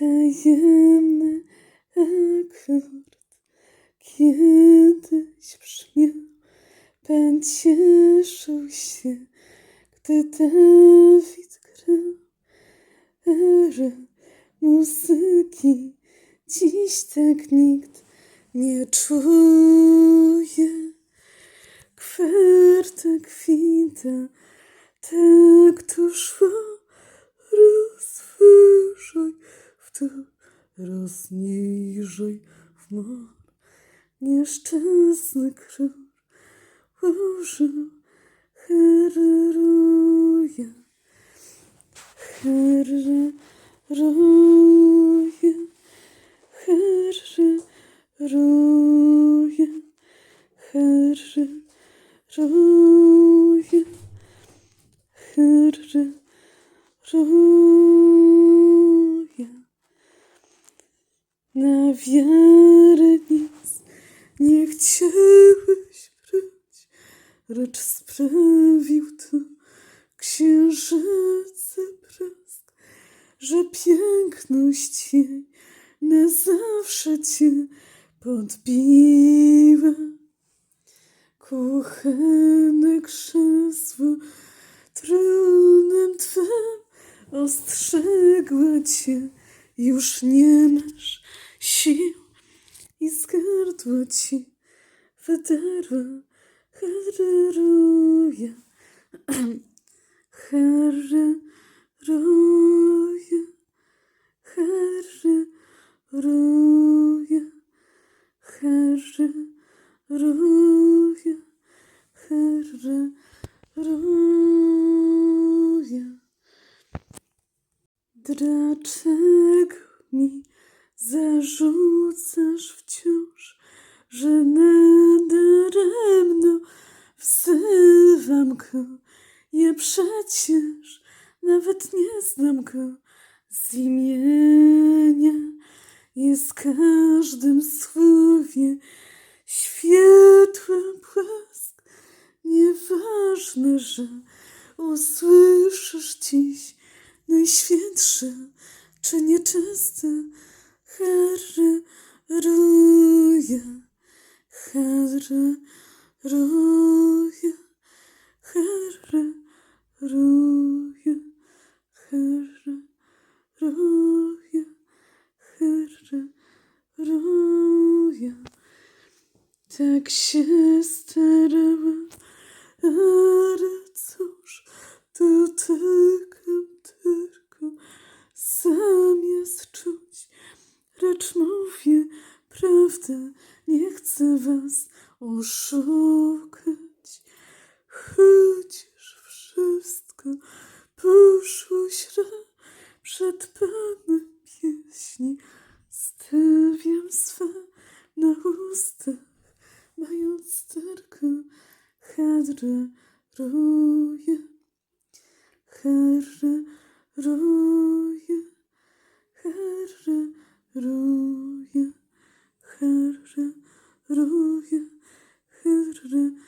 Tajemny akord kiedyś brzmiał, Pan cieszył się, gdy Dawid grał. Era muzyki dziś tak nikt nie czuje. Kwarta kwita, tak to szło, rozwyżej w to, rozniżej w mor. Nieszczęsny król użył Halleluja, Halleluja, Halleluja, Halleluja. Na wiarę nic nie chciałeś brać, lecz sprawił to księżyca blask, że piękność jej na zawsze cię podbiła. Kuchenne krzesło tronem twym ostrzegła cię, już nie masz gardła ci wydarła Halleluja, Halleluja, Halleluja, Halleluja, Halleluja. Dlaczego mi zarzucasz wciąż, że nadaremno wzywam go? Ja przecież nawet nie znam go z imienia. Jest każdym słowie światłem błysk. Nieważne, że usłyszysz dziś najświętsze czy nieczyste. Halleluja, halleluja, halleluja, halleluja, halleluja. Tak się starałam, ale cóż, dotykam tylko nie chcę was oszukać. Chociaż wszystko poszło źle, przed Panem pieśni stawiam swe na ustach, mając tylko Halleluja, Halleluja, Halleluja, хер, хер,